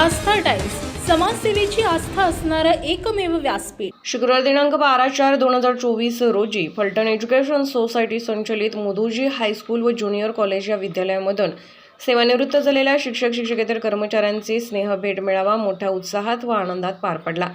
आस्था times समाजसेवेची आस्था असणारं एकमेव व्यासपीठ. शुक्रवार दिनांक बारा चार दोन हजार चोवीस रोजी फलटण एज्युकेशन सोसायटी संचलित मुधुजी हायस्कूल व ज्युनियर कॉलेज या विद्यालयामधून सेवानिवृत्त झालेल्या शिक्षक शिक्षकेतर कर्मचाऱ्यांचे स्नेहभेट मेळावा मोठ्या उत्साहात व आनंदात पार पडला.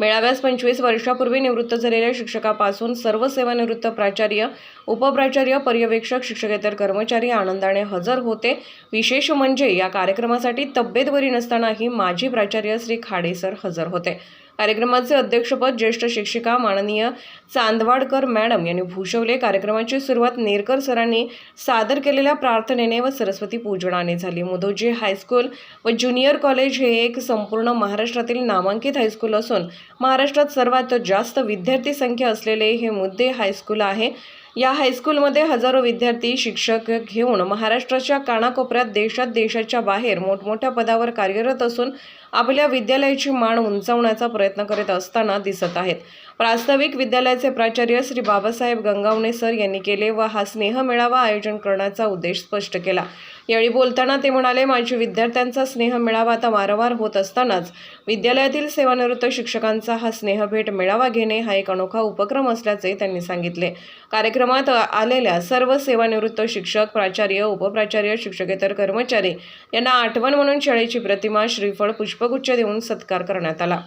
मेळाव्यास पंचवीस वर्षापूर्वी निवृत्त झालेल्या शिक्षकापासून सर्व सेवानिवृत्त प्राचार्य उपप्राचार्य पर्यवेक्षक शिक्षकेतर कर्मचारी आनंदाने हजर होते. विशेष म्हणजे या कार्यक्रमासाठी तब्येत बरी नसतानाही माजी प्राचार्य श्री खाडेसर हजर होते. कार्यक्रमाचे अध्यक्षपद ज्येष्ठ शिक्षिका माननीय चांदवाडकर मॅडम यांनी भूषवले. कार्यक्रमाची सुरुवात नेरकर सरांनी सादर केलेल्या प्रार्थनेने व सरस्वती पूजनाने झाली. मुदोजी हायस्कूल व ज्युनियर कॉलेज हे एक संपूर्ण महाराष्ट्रातील नामांकित हायस्कूल असून महाराष्ट्रात सर्वात जास्त विद्यार्थी संख्या असलेले हे मुद्दे हायस्कूल आहे. या हायस्कूलमध्ये हजारो विद्यार्थी शिक्षक घेऊन महाराष्ट्राच्या कानाकोपऱ्यात देशात देशाच्या बाहेर मोठमोठ्या पदावर कार्यरत असून आपल्या विद्यालयाची मान उंचावण्याचा प्रयत्न करीत असताना दिसत आहेत. प्रास्ताविक विद्यालयाचे प्राचार्य श्री बाबासाहेब गंगावणे सर यांनी केले व हा स्नेह मेळावा आयोजन करण्याचा उद्देश स्पष्ट केला. यावेळी बोलताना ते म्हणाले माझी विद्यार्थ्यांचा स्नेह मेळावा आता वारंवार होत असतानाच विद्यालयातील सेवानिवृत्त शिक्षकांचा हा स्नेहभेट मेळावा घेणे हा एक अनोखा उपक्रम असल्याचे त्यांनी सांगितले. कार्यक्रमात आलेल्या सर्व सेवानिवृत्त शिक्षक प्राचार्य उपप्राचार्य शिक्षकेतर कर्मचारी यांना आठवण म्हणून शाळेची प्रतिमा श्रीफळ पुष्पगुच्छ देऊन सत्कार करण्यात आला.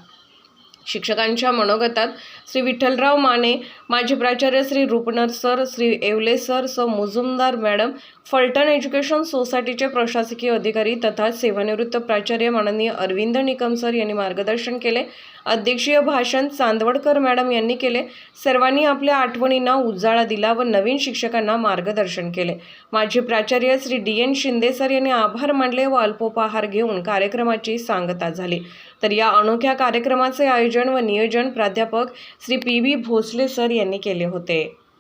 शिक्षकांच्या मनोगतात श्री विठ्ठलराव माने माजी प्राचार्य श्री रुपनर सर श्री येवले सर स मुजुमदार मॅडम फलटण एज्युकेशन सोसायटीचे प्रशासकीय अधिकारी तथा सेवानिवृत्त प्राचार्य माननीय अरविंद निकम सर यांनी मार्गदर्शन केले. अध्यक्षीय भाषण चांदवडकर मॅडम यांनी केले. सर्वांनी आपल्या आठवणींना उजाळा दिला व नवीन शिक्षकांना मार्गदर्शन केले. माजी प्राचार्य Shri D N Shinde sir यांनी आभार मानले व अल्पोपहार घेऊन कार्यक्रमाची सांगता झाली. तर या अनोख्या कार्यक्रमाचे आयोजन व नियोजन प्राध्यापक Shri P V Bhosale sir यांनी केले होते.